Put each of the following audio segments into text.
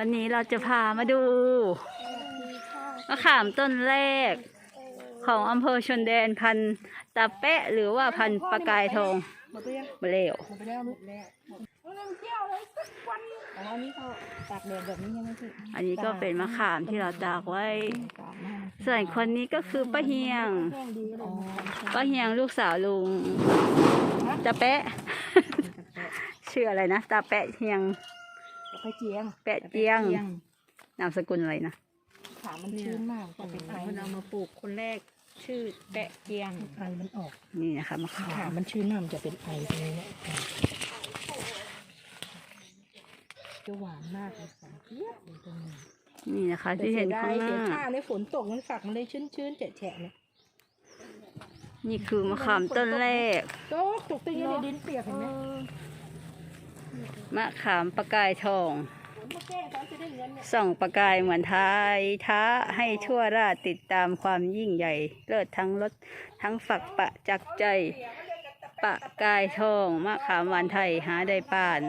วันนี้เราจะพามาดูมะขามต้นแรก ของอำเภอชนแดนพันธุ์ตาแปะหรือว่าพันธุ์ประกายทองหมดไปยังมะเลวหมดไปแล้วลูกแล้วเที่ยวเลยสักวันอ๋ออันนี้เขาตากแดดแบบนี้ยังไม่ถึงอันนี้ก็เป็นมะขามที่เราตากไว้ตากมาส่วนคนนี้ก็คือป้าเฮียงแห้งดีก็เลยมาป้าเฮียงลูกสาวลุงตาแปะชื่ออะไรนะตาแปะเฮียง แล้วก็เจียงแปะเจียง นามสกุลอะไรนะขามันชื้นมากจะเป็นไอคนเอามาปลูกคนแรก ชื่อแปะเกียงไอมันออก นี่นะคะมะขามขามันชื้นมากมันจะเป็นไอตรงนี้เนี่ยจะหวานมากเลยสารเทียบเลยตรงนี้นี่นะคะ ที่เห็นข้างหเสียน้าค่าในฝนตกมันฝักมันเลยชื้นๆแฉะๆเนี่ยนี่คือมะขามต้นแรกตกตกตีในดินเปียกเห็นไหม มะขามประกายทองฝนมาแกล้งเขาจะได้เงินเนี่ยส่องประกายเหมือนท้ายท้าให้ทั่วราชติดตามความยิ่งใหญ่ เลิศทั้งรสทั้งฝักปะจักใจประกายทอง มะขามหวานไทยหาได้ป่าน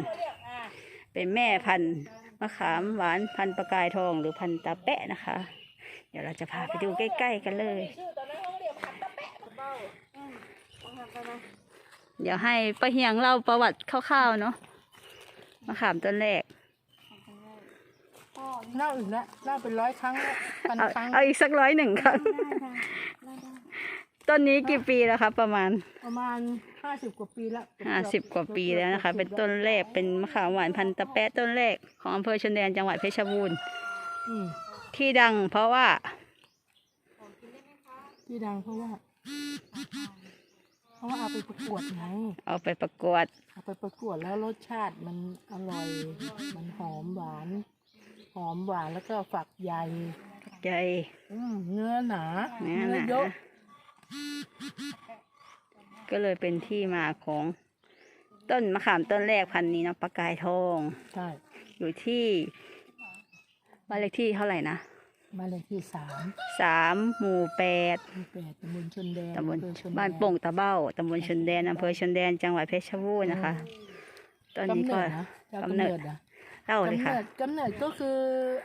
เป็นแม่พันธุ์มะขามหวานพันธุ์ประกายทองหรือพันธุ์ตาแปะนะคะ เดี๋ยวเราจะพาไปดูใกล้ ๆ กันเลยชื่อตอนนั้นเขาเรียกพันตะแปะเบาเดี๋ยวให้ป้าเฮียงเล่าประวัติคร่าวๆเนาะ มะขามต้นแรกเล่าอีกแล้วเล่าเป็นร้อยครั้งแล้วพันเอาครั้งเอาอีกสักร้อยหนึ่งครั้งต้นนี้กี่ปีแล้วครับประมาณประมาณห้าสิบกว่าปีแล้วห้าสิบกว่าปีแล้วนะคะ เป็นต้นแรกเป็นมะขามหวานพันธุ์ตะแปะต้นแรกของอำเภอชนแดนจังหวัดเพชรบูรณ์อืมที่ดังเพราะว่าที่ดังเพราะว่า เพราะว่าเอาไปประกวดไงเอาไปประกวด เอาไปประกวดแล้วรสชาติมันอร่อย มันหอมหวาน หอมหวานแล้วก็ฝักใหญ่ใจ อืมเนื้อหนาเนื้อหนา เยอะก็เลยเป็นที่มาของต้นมะขามต้นแรกพันธุ์นี้เนาะประกายทอง ใช่อยู่ที่บ้านเลขที่เท่าไหร่นะ มานเลขที่สามสามหมู่แปดหมู่แปดตำบลชนแดนตำบลอำเภอชนแดบ้านโป่งตะเบ้าตำบลชนแดนอำเภอชนแดนจังหวัดเพชรบูรณ์นะคะ ตอนนี้กำก็เนิดนะเจ้ากำกำเนิเนิดดอะเล่าเลยกำค่ะ เนิดกำเนิดก็คือ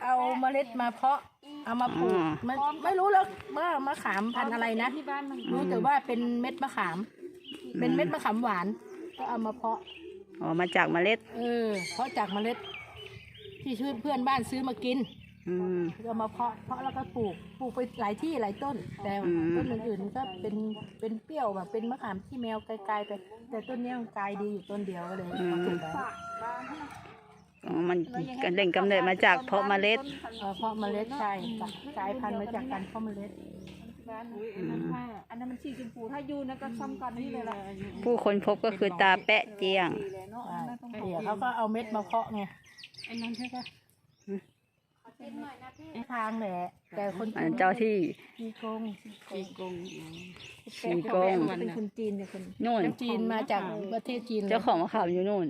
เอาเมล็ดมาเพาะเอามาปลูกอ๋อ มันไม่รู้แล้วว่ามะขามพันธุ์อะไรนะที่บ้านมันรู้แต่ว่าเป็นเม็ดมะขาม เป็นเม็ดมะขามหวาน ก็เอามาเพาะ อ๋อมาจากเมล็ด เออเพาะจากเมล็ด ที่ชื่อเพื่อนบ้านซื้อมากิน อืมก็เอามาเพาะเพาะแล้วก็ปลูกปลูกไปหลายที่หลายต้น แต่อืม ต้นอื่นๆก็เป็นเป็นเปรี้ยวแบบเป็นมะขามที่แมวไกลๆไปแต่ต้นเนี้ยมันกลายดีอยู่ต้นเดียวก็เลยเอาปลูกไว้อ๋อมันแหล่งกำเนิดมาจากเพาะเมล็ด เออเพาะเมล็ดใช่กลายพันธุ์มาจากการเพาะเมล็ดอันนั้นมันสีชมพูถ้ายูนะก็ซ้ำกันนี่เลยล่ะผู้คนพบก็คือตาแปะเจียงใช่เดี๋ยวเขาก็เอาเม็ดมาเพาะไงอันนั้นใช่ปะ ทางแหละแต่คนอันเจ้าที่จีกงปีกงชีกงเป็นคนจีนเนี่ยคนนู่นจีนมาจากประเทศจีนลยเจ้าของมะขามอยู่นู่น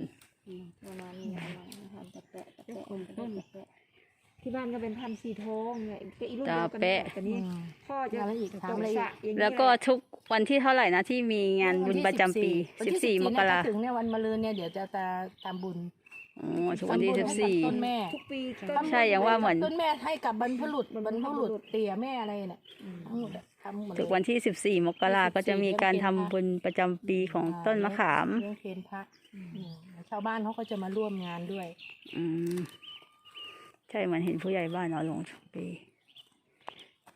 ประมาณนี้ทำตะแปะตะแปะต้นที่บ้านก็เป็นพันธุ์สีทองเนี่ยก็อีลูกเดียวกันแต่อืนี้มพ่อจะอะไรอีกถามต้นอะไรอีกสะอย่างเงี้ยแล้วก็ทุกวันที่เท่าไหร่นะที่มีงานบุญประจำปีวันสิบที่สี่มกราน่จะถึงเนี่ยวันมะรืนเนี่ยเดี๋ยวจะจะทำบุญ อ๋อทุกวันที่ทำบุญสิบสี่ให้กับต้นแม่ทุกปีก็ใช่อย่างว่าเหมือน ต้นแม่ให้กับบรรพบุรุษบรรพบุรุษเตี่ยแม่อะไรเนี่ยทั้งหมดอะทำหมดเลย ถึงวันที่สิบสี่มกราก็จะมีการทำบุญประจำปีของต้นมะขาม เลี้ยงเพนพระอืมชาวบ้านเขาก็จะมาร่วมงานด้วย อืม ใช่เหมือนเห็นผู้ใหญ่บ้านเอาลงทุกปี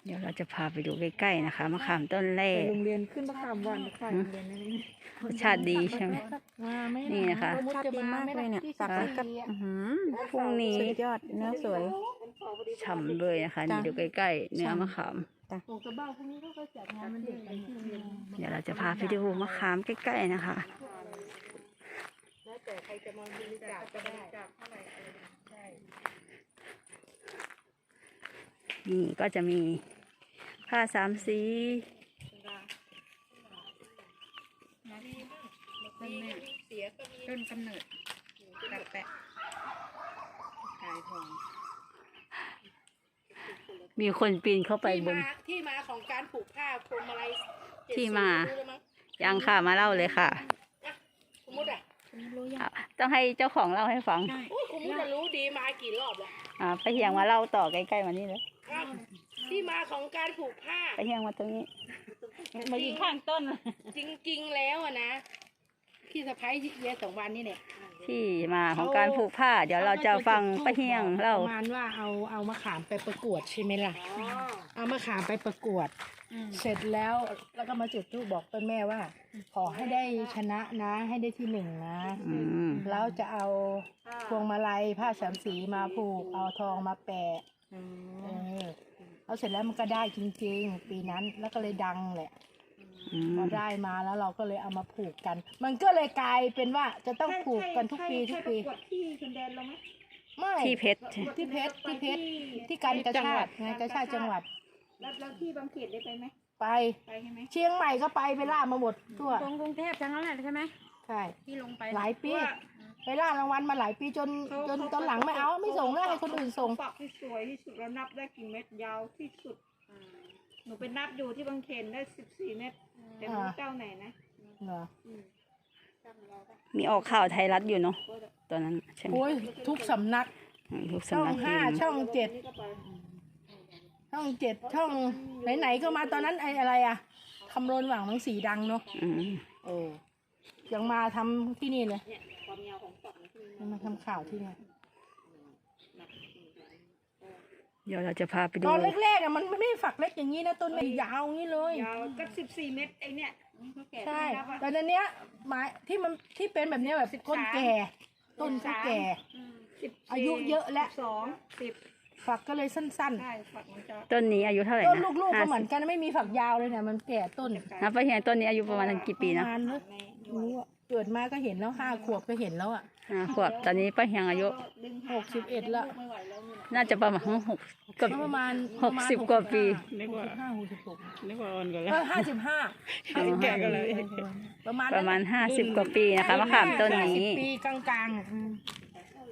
เดี๋ยวเราจะพาไปดูใกล้ๆนะคะมะขามต้นแรไปกโรงเรียนขึ้นมะขามหวานขายโรงเรียนนั่นเองรสชาติดีใช่ไหม มาไหม่นี่นะคะชาติดีมากเลยเนี่ยปักไว้กับพรุ่งนี้สุดยอดเนื้อสวย ฉ่ำเลยนะคะนี่จ้ะดูใกล้ๆเนื้อมะขาม ปลูกกระเบ้าพวกนี้เขาก็จัดงานมันเด็กกันที่โรงเรียนเดี๋ยวเราจะพาไปดูมะขามใกล้ๆนะคะ แล้วแต่ใครจะมาบริจาคก็ได้ใช่ นี่ก็จะมีผ้าสามสีต้นแม่ต้นกำเนิดตะแปะขายทองมีคนปีนเข้าไปบน ที่มาที่มาของการผูกผ้าพวงมาลัยเจ็ดที่มาสีรู้แล้วมั้งยังค่ะมาเล่าเลยค่ะสมมติอะอะต้องให้เจ้าของเล่าให้ฟังใช่โอ้ยครูนี่จะรู้ดีมากี่รอบแล้วอ่าไปเฮียงมาเล่าต่อใกล้ๆมานี่เลยอ้าว ที่มาของการผูกผ้า ไปเฮียงมาตรงนี้ มาอยู่ข้างต้น จริง ๆ แล้วอะนะพี่สะพ้ายเยสองวันนี่เนี่ยที่มาของการผูกผ้า เดี๋ยวเราจะฟังไปเฮียงเล่าประมาณว่าเอาเอามะขามไปประกวดใช่ไหมล่ะเอามะขามไปประกวด เสร็จแล้วแล้วก็มาจุดธูปบอกต้นแม่ว่า ขอให้ได้ชนะนะ ให้ได้ที่หนึ่งนะอืมแล้วจะเอาพวงมาลัยผ้าสามสีมาผูกเอาทองมาแปะเออ แล้วเสร็จแล้วมันก็ได้จริง ๆ ปีนั้นแล้วก็เลยดังแหละอืพอมได้มาแล้วเราก็เลยเอามาผูกกัน มันก็เลยกลายเป็นว่าจะต้องผูกกันทุกปีทุกปีใช่ประกวดที่ชนแดนเราไหมไม่ที่เพชรที่เพชรที่เพชรที่การกระชาติไงกระชาติจังหวัดแล้วแล้วที่บางเขตได้ไปไหมไปไปใช่ไหมเชียงใหม่ก็ไปไปล่ามาหมดทั่วตรงกรุงเทพทั้งนั้นแหละใช่ไหมใช่ที่ลงไปหลายปี ไปล่ารางวัลมาหลายปีจนจนตอนหลังไม่เอาไม่ส่งแล้วให้คนอื่นส่งปักที่สวยที่สุดแล้วนับได้กี่เม็ดยาวที่สุด หนูไปนับดูที่บางเขนได้สิบสี่เม็ดแต่ไม่รู้อ่าเจ้าไหนนะเหรอมีออกข่าวไทยรัฐอยู่เนาะตอนนั้นใช่ไหมโอ้ยทุกสำนักอืมทุกช่องสำนักห้าพิมพ์ช่องเจ็ดนี่ก็ไปช่องเจ็ดช่องไหนๆก็มาตอนนั้นไอ้อะไรอะคำรณหว่างหนังสีดังเนาะอืมเออ ยังมาทำที่นี่เลยเนี่ยความยาวของฝักนี่คือยังมาทำข่าวที่นี่เดี๋ยวเราจะพาไปดูตอนแรกๆอะมันไม่ได้ฝักเล็กอย่างนี้นะต้นไม่ยาวอย่างนี้เลย ยาวก็สิบสี่เม็ดไอเนี่ยเขาแก่ใช่นับว่าแต่ตอนเนี้ยไม้ที่มันที่เป็นแบบเนี้ยแบบต้นแก่ ต้นก็แก่สิบอายุเยอะแล้ว สองสิบฝักก็เลยสั้นใช่ฝักมันจะต้นนี้อายุเท่าไหร่ๆ ต้นนะลูกๆก็ห้าเหมืสิอบนกันไม่มีฝักยาวเลยเนี่ยมันแก่ต้น นับไปเฮียงต้นนี้อายุประมาณกี่ปีปนะระมาณเนอะ ไม่รู้อะเกิดมาก็เห็นแล้วห้าขวบก็เห็นแล้วอะ ห้าขวบตอนนี้ป้าเฮียงอายุดึงหกสิบเอ็ดละ ไม่ไหวแล้วนี่น่าจะประมาณหกเกือบก็ประมาณหกสิบกว่าปีหกสิบห้าหกสิบหกนึกว่าอ่อนกันเอแล้วอห้าสิบห้าแก่กันเลย ประมาณประมาณห้าสิบกว่าปีนะคะมะขามต้นนี้ ปีกลางๆอะ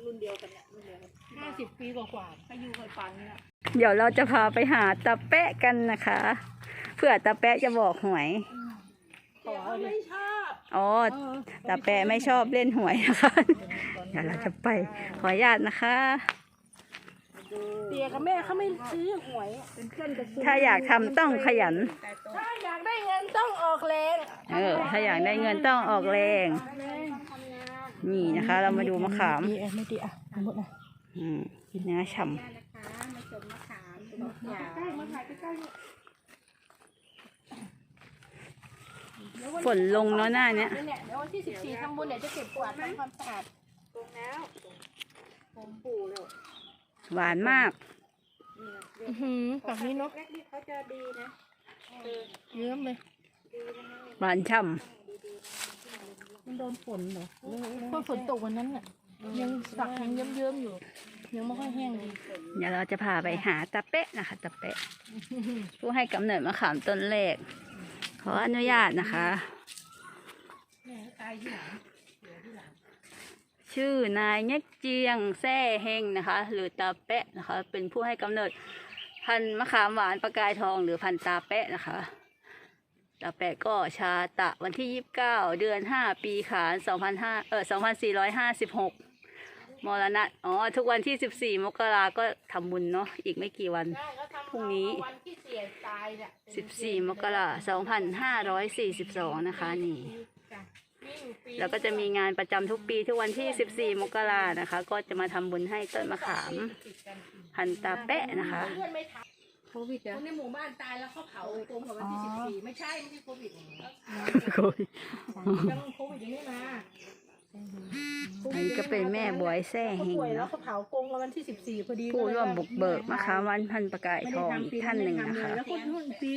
รุ่นเดียวกันเนี่ยรุ่นเดียวกันห้าสิบปีกว่าๆ ถ้าอยู่เคยฟังเนี่ยเดี๋ยวเราจะพาไปหาตาแปะกันนะคะ เพื่อตาแปะจะบอกหวยไม่ช อบอ๋อตาแปะไม่ชอบเล่นหวยนะคะเดี๋ยวเราจะไปขออนุญาตนะคะ เตียกับแม่เขาไม่ซื้อหวยเป็นเพื่อนกับซูถ้าอยากทำต้องขยัน ถ้าอยากได้เงินต้องออกแรงเออ ถ้าอยากได้เงินต้องออกแรง นี่นะคะ เรามาดูมะขามดีเอไม่ดีอะหมดนะอืมเนื้อฉ่นะคะมาชมมะขามเป็นมะขามมาถ่ายใกล้ๆำ ฝนลงเนาะหน้าเนี้ย เนี่ยเดี๋ยววันที่สิบสี่ทำบุญเนี่ยจะเก็บกวาดทำความสะอาดตรงแล้วผมปู่แล้วหวานมากอือหือฝั่งนี้เนาะแรกนี่เขาจะดีนะเยิ้มเลยหวานฉ่มันโดนฝนเหรอเพราะฝนตกวันนั้นน่ะ ยังสักยังเยิ้มๆอยู่ ยังไม่ค่อยแห้งดีำเดี๋ยวเราจะพาไปหาตาเป๊ะนะคะตาเป๊ะ ผู้ให้กำเนิดมะขามต้นแรก ขออนุญาตนะคะ ชื่อนายเง็กเจียงแซ่เฮงนะคะ หรือตาแปะนะคะ เป็นผู้ให้กำเนิดพันธุ์มะขามหวานประกายทองหรือพันธุ์ตาแปะนะคะตาแปะก็ชาตะวันที่ 29 เดือน 5 ปีขาน2005เออ2456 มรณะอ๋อ ทุกวันที่14มกราก็ทำบุญเนาะอีกไม่กี่วัน ได้ก็ทำพรุ่งนี้วันที่เสียตายเนี่ย14มกราคม2542นะคะนี่ จ้ะมีอยู่ปีแล้วก็จะมีงานประจำทุกปีทุกวันที่ 14 มกรานะคะ ก็จะมาทำบุญให้ต้นมะขามพันตาแปะนะคะ เพื่อนไม่ทโควิดำอะคนในหมู่บ้านตายแล้วเขาเผาโกงกับวันที่สิบสี่ไม่ใช่ไม่ใช่โควิดยังโควิดยังไม่มา อันนี้ก็เป็นแม่บวยแซ่เขาเฮงป่วยแล้วเนาะเขาเผาโกงกับวันที่สิบสี่พอดีผู้ร่วมบุกเบิกไม่มะขามวันพันประกายทองอีกท่านหนึ่งนะคะแล้วคนปี